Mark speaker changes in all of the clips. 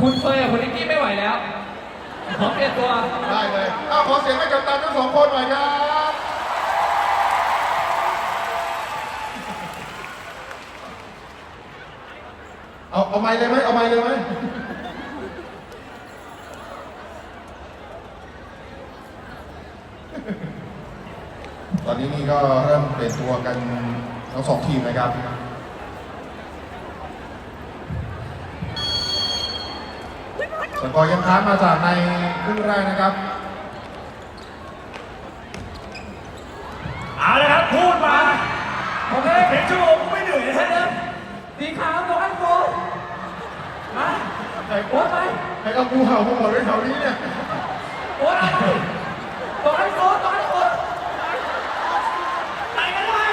Speaker 1: คุณเฟย์กับคุณนิกกี้ไม่ไหวแล้ว ขอเปลี่ยนตัว
Speaker 2: ได้เลยอ้าวขอเสียงให้กับตันทั้งสองคนหน่อยครับ เอาเอาไม้เลยไหมเอาไม้เลยไหมตอนนี้นี่ก็เริ่มเปลี่ยนตัวกันทั้งสองทีมนะครับ สกอร์ยังค้างมาจากในครึ่งแรกนะครับ
Speaker 3: เอาละครับพูดมาโอเคเป็นชั่วโมงก็ไม่เหนื่อยนะฮะ
Speaker 1: สีขาวตัวอันโฟมา
Speaker 2: ไอ้
Speaker 1: โอ๊ตไป
Speaker 2: ไอ้เอางูเห่ามาหมดเลยแถวนี้เนี่ย
Speaker 1: โอ๊ตเอาไปตัวอันโฟตัวอันโฟ
Speaker 3: ไปกันเลย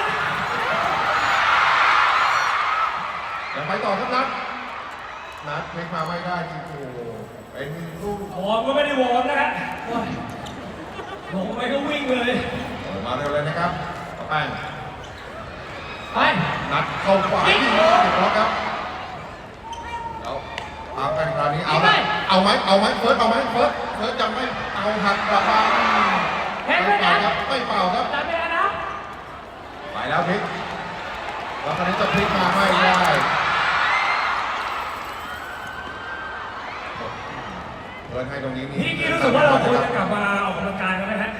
Speaker 2: อย่าไปต่อครับนัดนัดเทคมาไม่ได้จริงๆโอ้โห เป็นลูก
Speaker 3: วอร์มก็ไม่ได้วอร์มนะฮะโอ้ยลงไปก็วิ่งเลย
Speaker 2: เออมาเร็วเลยนะครับต่อไป
Speaker 1: ไป
Speaker 2: นัดเข้าขวาที่เรียบร้อยครับแล้วตามกันคราวนี้เอาไหมเอาไหมเอาไหมเฟิร์สเอาไหมเฟิร์สเฟิร์สยังไม่เอาหักกลับมาไม่เป่าครับไม่เป่าครับ
Speaker 1: จับไปแล้วนะ
Speaker 2: ไปแล้วพลิกแล้วคราวนี้จะพลิกมาไม่ได้ เฟิร์สให้ตรงนี้นี่
Speaker 3: พี่กี้รู้สึกว่าเราควรจะกลับมาออกกำลังกายกันไหมฮะ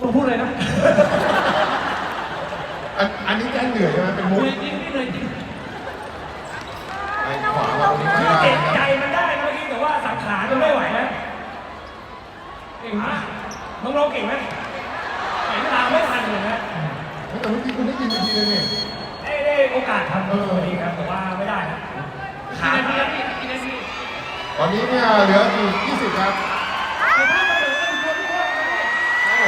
Speaker 1: มึงพูดเลยนะ
Speaker 2: อันอันนี้แกเหนื่อยใช่ไหมเป็น
Speaker 1: เห
Speaker 2: มุก
Speaker 1: นื่อยจริงพี่เหนื่อยจริง
Speaker 2: ไอ้ขวามาตรงนี้ไม่
Speaker 3: คือ
Speaker 2: ได้
Speaker 3: เจ็บ
Speaker 2: นะค
Speaker 3: ใจ
Speaker 2: รับ
Speaker 3: มันได้นะเมื่อกี้แต่ว่าสังขารมันไม่ไหวนะ
Speaker 1: เก่ง
Speaker 3: ฮะ
Speaker 1: มาก
Speaker 3: น้องเราเก่งไหมเห็นตามไม่ทันเลยนะ
Speaker 2: แต่เมื่อกี้คุณได้ยินอีกทีนึงนี่
Speaker 3: ได้ได้โอกาสทำตัวดีครับแต่ว่าไม่ได้นะ
Speaker 1: กี่
Speaker 3: ขา
Speaker 1: นาที
Speaker 3: ด
Speaker 1: แล้วพี่กี่นาที
Speaker 2: ตอนนี้เนี่ยเหลืออีก 20 ครับ
Speaker 1: แต่ถ้ามันเหลือกันตัวพี่โอ๊ตไม่ได้
Speaker 2: ครับผ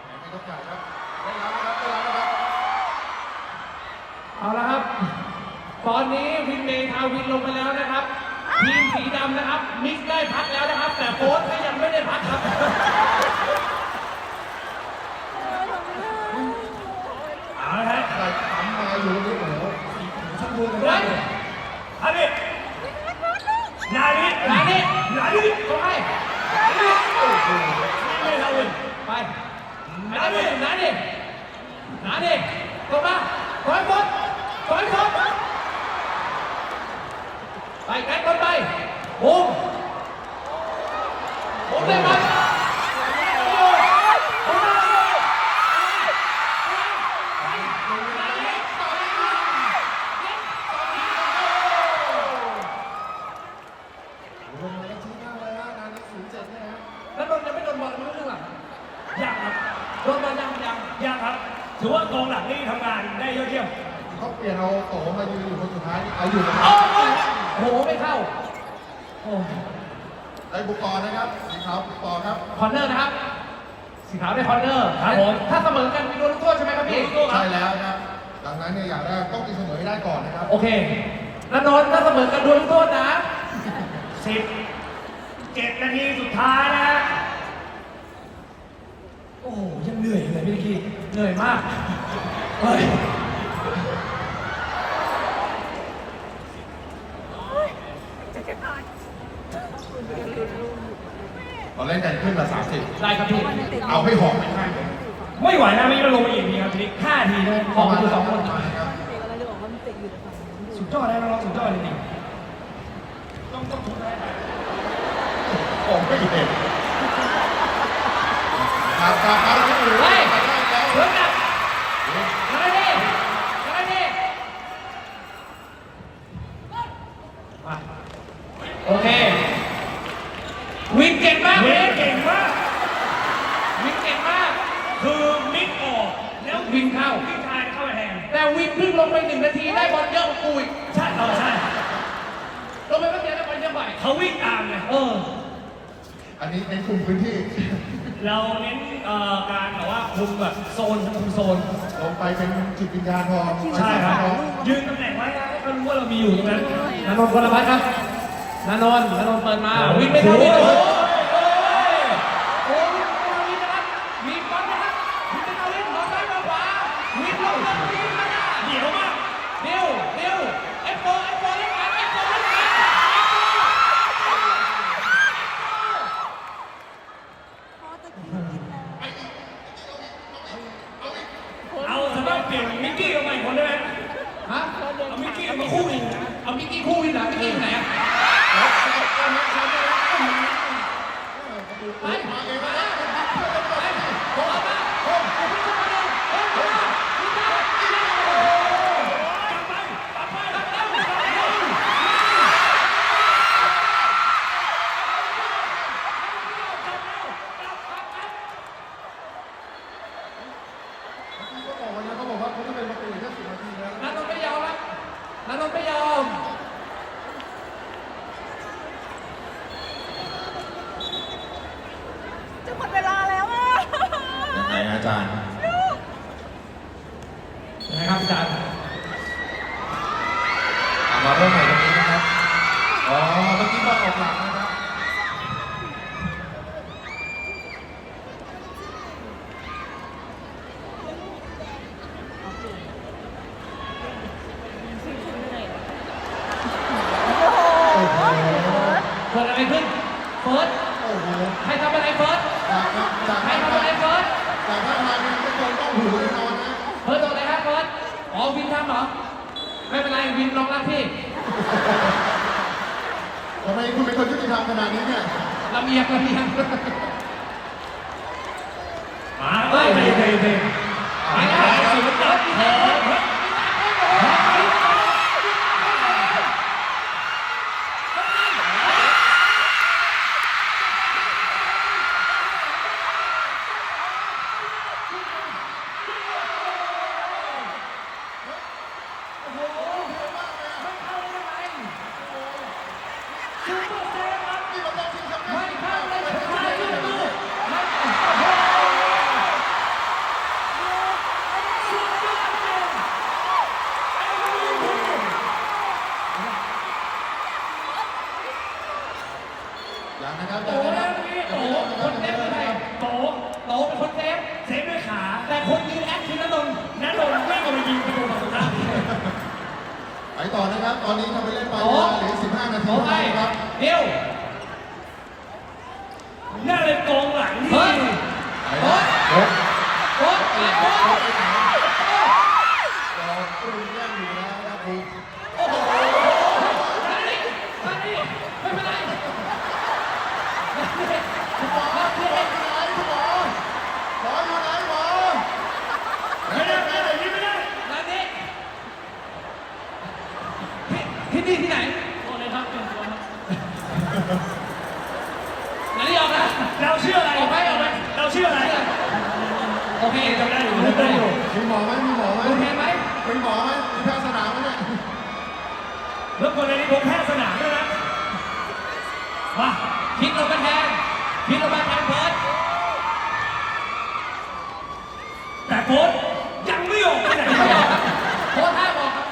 Speaker 2: มไม่ต้องจ่ายครับได้แล้วนะครับได้แล้วนะครับ
Speaker 1: เอาละครับ ตอนนี้วินเมย์ทาวินลงไปแล้วนะครับ ทีมสีดำนะครับ มิกซ์ได้พักแล้วนะครับ แต่โค้ชก็ยังไม่ได้พักครับ
Speaker 3: เอาละฮะ
Speaker 2: ใส่ปั๊มมาอยู่นี่โอ้โห
Speaker 3: ชั่วโมงกันได้เลยอันนี้นานิ
Speaker 1: นานิ
Speaker 3: นานิ
Speaker 1: ก็ให้
Speaker 3: ไม่ทำเลย
Speaker 1: ไปนาดินาดินาดิตรงมาถอยบนถอยบน ไปไกลบนไปบุ้มบุ้มได้ไหมแล้วโดนยังไม่โดนบอลไม่รู้เรื่องหรอ
Speaker 3: อยากครับ
Speaker 1: โดนบอลยังยัง
Speaker 3: อยากครับ ถือว่ากองหลังนี่ทำงานได้ยอดเยี่ยม
Speaker 2: เขาเปลี่ยนเอาโตมายืนอยู่คนสุดท้ายเอาอยู่นะค
Speaker 1: โอ้
Speaker 2: รับ
Speaker 1: โหโอ้โหไม่เข้าโอ้
Speaker 2: ได้บุกต่อนะครับสีขาวบุกต่อครับ
Speaker 1: คอนเนอร์นะครับ สีขาวได้คอนเนอร์
Speaker 3: ครับผม
Speaker 1: ถ้าเสมอกันมีโดนลูกโทษใช่ไหมครับพี่
Speaker 2: ใช่แล้วครับดังนั้นเนี่ยอย่างแรกต้องตีเสมอให้ได้ก่อนนะครับ
Speaker 1: โอเคแล้วนนท์ถ้าเสมอกันโดนลูกโทษนะ
Speaker 3: สิบเจ็ดนาทีสุดท้ายนะฮะโอ้โหยังเหนื่อยอยู่เลยพี่นิกกี้
Speaker 1: เหนื่อยมาก เฮ้ย
Speaker 2: ตอนเล่นกันขึ้นละสามสิบ
Speaker 1: ได้ครับพี่
Speaker 2: เอาให้หอมไม่ข้างเลย
Speaker 3: ไม่ไหวนะไม่งั้นลงมาอีกทีครับทีนี้ห้าทีนะ
Speaker 1: ขอบคุณสองคน
Speaker 2: ครับ
Speaker 4: เตะอะไรเลยบอกว่ามันเตะอยู่ในฝั่งนู้นอยู่
Speaker 3: สุดยอดนะน้องๆสุดยอดจริงๆต้องต้องทุบได้
Speaker 2: ผมไม่เห็นครับครับครับที่อยู่
Speaker 1: เฮ้ย
Speaker 2: ได้แล้ว
Speaker 1: เฮ้ยนะยังไงดิยังไงดิมาโอเค วินเก่งมาก
Speaker 3: เว
Speaker 1: วิน
Speaker 3: เก่งมาก
Speaker 1: วินเก่งมาก
Speaker 3: คือมิกออกแล้ว
Speaker 1: วินเข้า
Speaker 3: พี่ชายเข้าไปแทน
Speaker 1: แต่วินเพิ่งลงไปหนึ่งนาทีได้บอลเยอะกว่ากูอีก
Speaker 3: ใช่เออใช่
Speaker 1: ลง ไปแป๊บเดียวได้บอลเยอะกว่าอีก
Speaker 3: เขาวิ่งตามไง
Speaker 1: เออ
Speaker 2: อันนี้ในคุมพื้นที่
Speaker 3: เราเน้นเอ่อการแบบว่าคุมแบบโซนคุมโซน
Speaker 2: ลงไปเป็นจิตวิญญาณพอ
Speaker 3: ใช่ครับ
Speaker 2: พอ
Speaker 3: ยืนอยู่ตรงนั้น
Speaker 1: นานนท์คนละพัดครับนานนท์นานนท์เปิดมา วินไม่เข้าวินโอ้ยโอ้ยโอ้ยวินไม่เข้าวินนะครับมีบอลนะครับวินไม่เข้าวินมองซ้ายมองขวาวินลงลงวินมาหน้า
Speaker 3: เหนียวมาก
Speaker 1: เร็วเร็วเอฟโฟเอฟโฟเล่นงานเอฟโฟเล่นงาน
Speaker 4: พอตะกี้กินแล้ว
Speaker 3: เอาสำหรับเปลี่ยนมิกกี้กับใหม่คนได้ไหม
Speaker 1: ฮะ
Speaker 3: เอามิกกี้มาคู่หนึ่งนะ
Speaker 1: เอามิกกี้คู่วินเหรอมิกกี้อยู่ไหนอะไปไปไปโอ้มาโอ้โหพี่เข้ามาเลยโอ้โหพี่เข้ามา
Speaker 3: กลับไปกลับไปกลับไปกลับไป
Speaker 2: เขาบอกวันนั้นเขาบอกว่าเขาจะเป็นประตูแค่สิบนาทีแล้ว
Speaker 1: นันนท์ไม่ยอมครับนันนท์ไม่ยอม
Speaker 4: จะหมดเวลาแล้วอะ
Speaker 2: ไหนอาจารย์
Speaker 1: นะครับอาจารย์
Speaker 2: มาเริ่มใหม่ตรงนี้นะครับ อ๋อ เมื่อกี้บอลออกหลังนะครับ โอ้โห
Speaker 1: เกิดอะไรขึ้น เฟิร์ส ไม่เป็นไรวินรองรับพี่
Speaker 2: ทำไมคุณเป็นคนยุติธรรมขนาดนี้เนี่ย
Speaker 1: ลำเอียงลำเอียง
Speaker 3: มาเฮ้ยเฮ้ยเฮ้ยเฮ้ย
Speaker 1: ไปแล้วสุดยอดเฟิร์ส
Speaker 2: นี่มันต้องชิงแชมป์
Speaker 1: ไม่เข้าเลยไม่เข้าเลยไม่
Speaker 2: ยังนะครับ
Speaker 1: โต
Speaker 2: ยังนะค
Speaker 1: แล้
Speaker 2: รั
Speaker 1: ว
Speaker 2: บ
Speaker 1: นี่
Speaker 2: ยัง
Speaker 1: โต
Speaker 2: ไม่เริ่มนะ
Speaker 1: ค
Speaker 2: ครับ
Speaker 1: น
Speaker 2: ยัง
Speaker 1: เซ
Speaker 2: ไม่
Speaker 1: ฟ
Speaker 2: เริ่ม
Speaker 1: เป็น
Speaker 2: นะ
Speaker 1: ไง
Speaker 2: ครับ
Speaker 3: โต
Speaker 1: โตเป็นคนเซฟ
Speaker 3: เซฟด้วยขา
Speaker 1: แต่คนยืนแอคคือนันนท์
Speaker 3: นันโดนไม่ก็ไปยิงประตูฝั่งตรงข้าม
Speaker 2: ไปต่อนะครับ ตอนนี้ทำไปเล่นไป
Speaker 1: โอ้
Speaker 2: เหลือ15 นาที
Speaker 1: โต
Speaker 2: เท่า
Speaker 1: ไป
Speaker 2: นั้นนะครับ
Speaker 1: เดี๋ยว
Speaker 3: น่าเป็นกองหลังที่
Speaker 1: เฮ้ย
Speaker 2: ไปนะโอ๊ะ
Speaker 1: โอ๊ตไปโอ๊ต
Speaker 2: รอตู้แย่งอยู่แล้วนะครับครู
Speaker 1: มาดิมาดิไม่เป็นไร
Speaker 2: คุณหมอคุณหมออยู่ไหนคุณหมอหมออยู่ไหนหมอ
Speaker 3: ไม่ได้ไม่ได้ยิงไม่ได้
Speaker 1: มาดิที่ที่นี่ที่ไหน
Speaker 3: โทษเลยครับเป็นตัวครับ
Speaker 1: ไหนออกนะ
Speaker 3: เราเชื่ออะไร
Speaker 1: ออกไปออกไป
Speaker 3: เราเชื่ออะไร
Speaker 1: โอเค
Speaker 3: จำได้อยู่
Speaker 1: จำได้อยู่
Speaker 2: มีหมอไหมมีหมอไหม
Speaker 1: โอเคไหม
Speaker 2: มีหมอไหมมีแพทย์สนามไหมเนี่ย
Speaker 3: แล้วคนในนี้ผมแพ้สนามด้วยนะมา
Speaker 1: คิดลงมาแทนคิดลงมาแทนเพิร์ด
Speaker 3: แต่โค้ชยังไม่ออกไปไหน
Speaker 1: ไม่ออกครับโค้ชห้ามออกครับ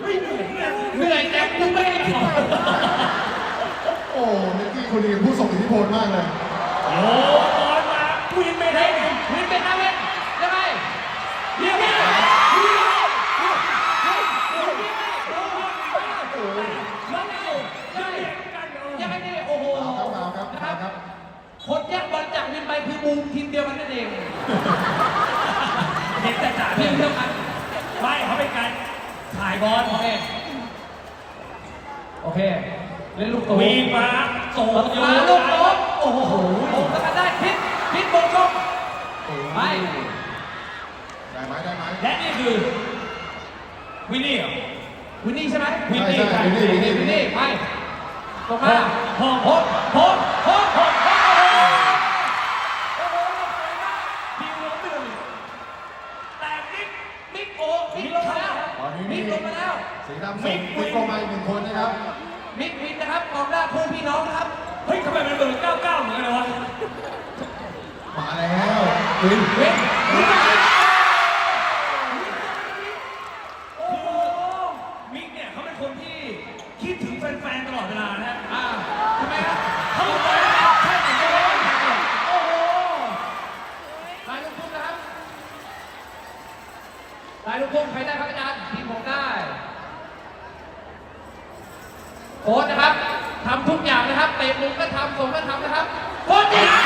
Speaker 3: ไม่เหนื่อยเนี่ย
Speaker 1: เหนื่อยแต่กูไม่ได้ออก
Speaker 2: โอ้นิกกี้คนนี้ผู้ทรงอิทธิพลมากเลย
Speaker 3: โอ้ตอนมาผู้ยิงไม่ได้
Speaker 1: วินเป็นนาเวนยังไง
Speaker 3: เยี่ยมมาก
Speaker 2: โอ้
Speaker 1: ยังไงยังไงนี่โอ้โห
Speaker 2: เอาครับเอาครับครับ
Speaker 1: คนแยกบอลจากวินไปคือบูมทีมเดียวกันนั่นเอง
Speaker 3: เห็นแต่จ่า
Speaker 1: ที
Speaker 3: ที
Speaker 1: ม
Speaker 3: ม
Speaker 1: เดียวกัน
Speaker 3: ไม่เขาเป็นการถ่ายบอล
Speaker 1: โอเคโอเคเล่นลูกโต
Speaker 3: วิ่งมาโส่โย
Speaker 1: มานลูกโต โอ้โหโอ้แล้วกันได้คิดคิดบงชกไป
Speaker 2: ได้ไหมได้ไหม
Speaker 3: และนี่คือวินนี่เหรอ
Speaker 1: วินนี่ใช่ไหม
Speaker 3: วินนี่
Speaker 2: ใช่วินนี่วินนี่
Speaker 1: วินนี่ไปตรงมา
Speaker 3: ห้อง
Speaker 1: โฮม คิ
Speaker 3: ดถึงแฟน
Speaker 1: ๆตล
Speaker 2: อ
Speaker 1: ด
Speaker 2: เว
Speaker 1: ลานะ อ่า
Speaker 2: ทำไมครับทำไมครับ
Speaker 1: ใช่ไหมครับโอ้โหลายลูกพุ่งนะครับ
Speaker 3: ลา
Speaker 2: ยลู
Speaker 1: กพุ่งใครได้ครับอาจารย์ทีมผมได้โค้ชนะครับทำทุกอย่างนะครับเตะมุมก็ทำส่งก็ทำนะครับโค้ชดี
Speaker 2: นะ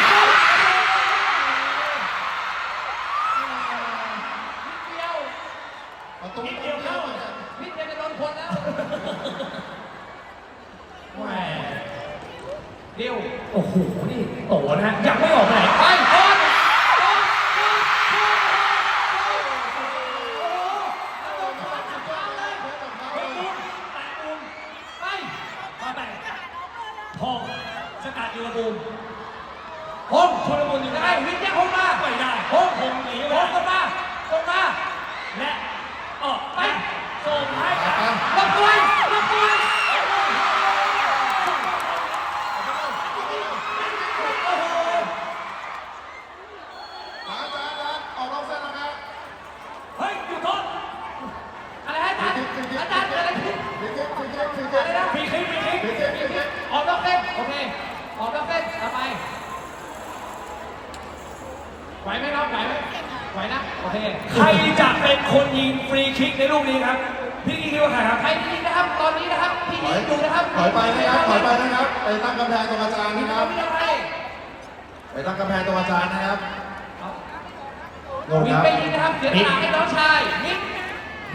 Speaker 3: นิดเดียวเข้า
Speaker 1: นิดเดียวจะโดนคนแล้ว
Speaker 3: แหม
Speaker 1: เรียว
Speaker 3: โอ้โหนี่โตนะฮะยังไม่ออกไปไหน
Speaker 1: ไปโค้ชไป
Speaker 3: มาแต่พองสกัดยูระบูม
Speaker 1: พงชนบุญอยู่ได้วิทยาพงมา
Speaker 3: ไม่ได้
Speaker 1: พง
Speaker 3: พงหนี
Speaker 1: พ
Speaker 3: ไม่
Speaker 1: งล
Speaker 3: ได้
Speaker 1: งมาลงมา
Speaker 3: และออกไปส่งให้กับ
Speaker 1: ลงตัวลงตัวโอ้โห
Speaker 2: อาจารย์อาจารย์ออกนอกเส้นแล้วครับ
Speaker 3: เฮ้ยหยุดโทษ
Speaker 1: อะไรฮะอาจารย์อาจารย์เกิดอะไรขึ้น
Speaker 2: ฟรีคิกฟรีคิกฟรีคิก
Speaker 1: อะไรนะ
Speaker 3: มีคลิปมีคลิป
Speaker 2: ฟรีคิกฟรีคิก
Speaker 1: ออกนอกเส้นโอเคออกนอกเส้นเอาไป ไหวไหมน้องไหวไหมไหวนะ โอเค
Speaker 3: ใครจะเป็นคนยิงฟรีคิกในลูกนี้ครับ พี่คิดว่าใครครับ
Speaker 1: ใครที่นะครับ ตอนนี้นะครับที่
Speaker 2: ถ
Speaker 1: ยิ
Speaker 2: อย
Speaker 1: งอยู่นะครับ
Speaker 2: ถอยไปนะครับถอยไปนะครับ ไปตั้งกำแพงตรงอาจารย์
Speaker 1: มี
Speaker 2: นะค
Speaker 1: ค
Speaker 2: รั
Speaker 1: รั
Speaker 2: บบ
Speaker 1: ไม่ได้ไป
Speaker 2: ไปตั้งกำแพงตรงอาจารย์นะครับโน่น
Speaker 1: มิ
Speaker 2: ค
Speaker 1: ก
Speaker 2: รับ
Speaker 1: ไปยิงนะครับ เสียสละให้น้องชายมิก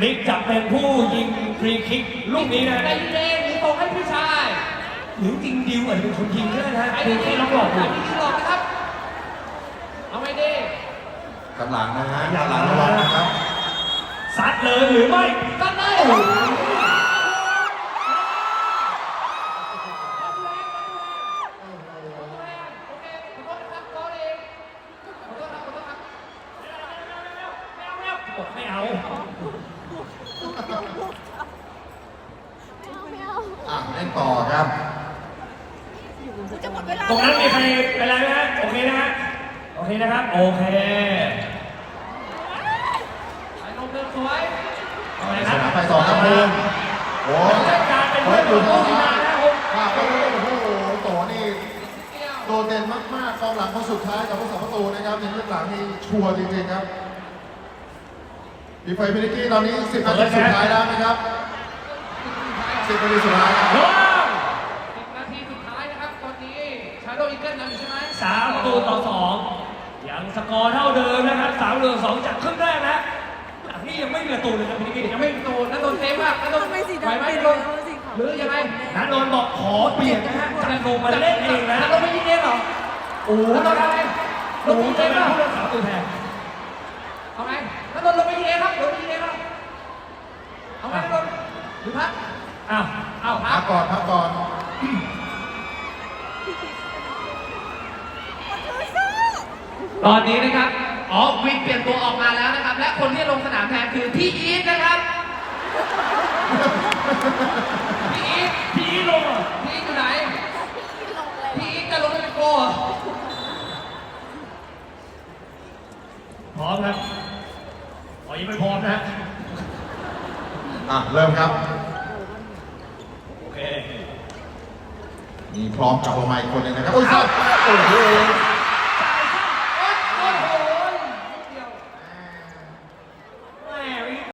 Speaker 3: นิกจะเป็นผู้ยิงฟรีคิกลูกนี้นะ
Speaker 1: ไปยิงเองหรือส่งให้พี่ชาย
Speaker 3: หรือจริงดิวอาจจะเป็นคนยิงก็ได้นะ
Speaker 1: ไอ้
Speaker 3: ดู
Speaker 1: ที่
Speaker 3: ที่
Speaker 1: นี่
Speaker 3: ล็อกหลอกอ
Speaker 1: ไอ้
Speaker 3: ยู่
Speaker 1: ที่หลอกนะครับ เอาไม่ดี
Speaker 2: ข้างหลังนะฮะข้างหลังระวังนะครับ
Speaker 3: ซัดเลยหรือไม่
Speaker 1: ตัดเลย
Speaker 2: โอ้โห
Speaker 1: โอเคขอโทษนะครับขอเองขอโทษครับขอโทษครับ
Speaker 3: บอกไม่เอา
Speaker 4: ไม่เอา
Speaker 2: อะเล่นต่อครับ
Speaker 4: จะหมดเวลา
Speaker 3: ตรงนั้นมีใครเป็นไรไหมฮะโอเคนะฮะโอเคนะครับ โอเค
Speaker 1: ไอ้นมเดินสวย
Speaker 3: เอาเลย
Speaker 2: ส
Speaker 3: ครับ
Speaker 2: นามไปต่อครับภูมิโอ้ย
Speaker 3: จัดการเป็น
Speaker 2: เฮ้
Speaker 3: เพื่
Speaker 2: ย
Speaker 3: อน
Speaker 2: ดู
Speaker 3: ของ
Speaker 2: ทาง
Speaker 3: โค้ช
Speaker 2: ซ้า
Speaker 3: นะ
Speaker 2: ย
Speaker 3: นะครับ
Speaker 2: ว่าโอ้โหโตนี่
Speaker 1: เกี่ยว
Speaker 2: โดดเด่นมากๆกองหลังคนสุดท้ายกับผู้สาประตูนะครับในเรื่องหลังนี่ชัวร์จริงๆครับดีไฟพินิกี้ตอนนี้10นาทีสุดท้ายแล้วนะครับ10นาทีสุดท้ายครับ
Speaker 3: ระวัง
Speaker 1: สิบนาทีสุดท้ายนะครับตอนนี้ชาโดว์อีเกิลนำอยู่ใช่ไหม
Speaker 3: สามประตูต่อสองยังสกอร์เท่าเดิมนะครับสามประตูต่อสองจากครึ่งแรกนะจาก นี่ยังไม่มีประตูเลยครับพี่นิกกี้
Speaker 1: ยังไม่ประตูนันโดนเซฟมากนันโดน
Speaker 4: ทำไมสี
Speaker 1: ไหว
Speaker 4: ดำ
Speaker 1: ไหม
Speaker 4: เป็น
Speaker 1: นันโดน
Speaker 4: แล้วสีขาว
Speaker 1: หรือยังไง
Speaker 3: นันนนท์บอกขอเปลี่ยนนะฮะจันโนมาเล่นเองนะ
Speaker 1: นันโดนไม่ยิงเองเหรอ
Speaker 3: โอ้โห
Speaker 1: นันโดนอะไรล
Speaker 3: โอ้
Speaker 1: ง
Speaker 3: โห
Speaker 1: ยิงเอ
Speaker 3: จะ
Speaker 1: ง
Speaker 3: เป็น
Speaker 1: เปล่า
Speaker 3: ผู้รักษาประตูแทน
Speaker 1: เอาไงนันโดนลงไปยิงเองครับลงไปยิงเองครับเอาไงนันโดนหรือพัก
Speaker 3: อ้าว
Speaker 1: เอาพั
Speaker 2: พั
Speaker 1: ก
Speaker 2: กก่อนพักก่อน
Speaker 1: ตอนนี้นะครับ อ๋อวินเปลี่ยนตัวออกมาแล้วนะครับ และคนที่ลงสนามแทนคือพี่อีทนะครับ พี่อีท
Speaker 3: พี่อีลงเหรอ
Speaker 1: พี่อีทอยู่ไหน พี่อีทจะลงไปเป็นโกเหรอ
Speaker 3: พร้อมครับอ๋อยังไม่พร้อมนะฮะ
Speaker 2: อะ เริ่มครับ